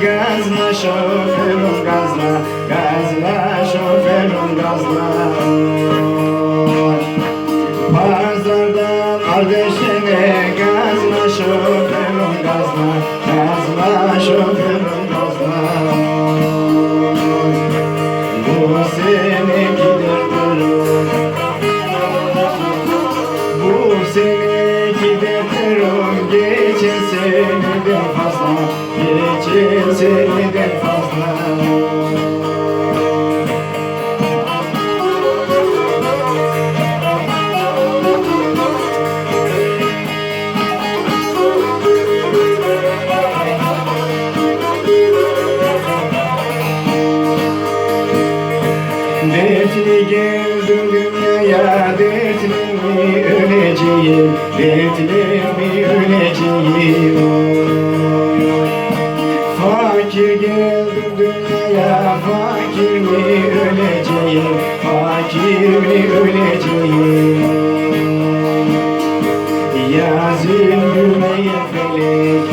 gazla şoförüm gazla Gazla şoförüm gazla. Pazarda kardeşine gazla şoförüm gazla Gazla şoförüm gazla. Bu sene Seneden fazla. Dertli geldim dünyaya Dertli öleceğim Dertli mi öleceğim Fakir mi öleceğim? Fakir mi öleceğim? Yazın gülmeyen felek.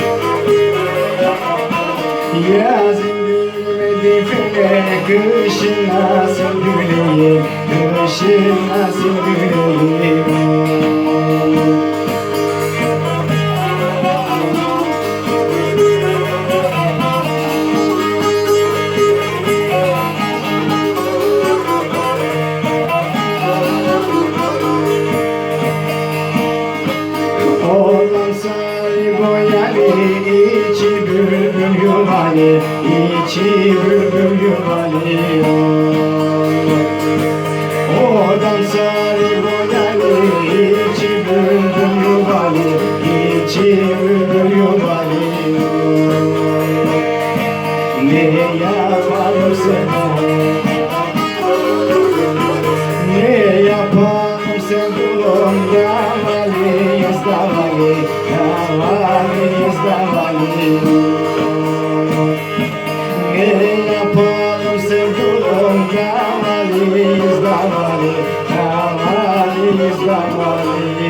Yazın gülmedi felek. Kışın nasıl güleyim? Kışın nasıl güleyim içi gül alıyor O dansar goleli içi bülbül yuvali içi bülbül yuvali Neye varırsın Ne yaparsın bundan Davali, davali, davali, davali zamani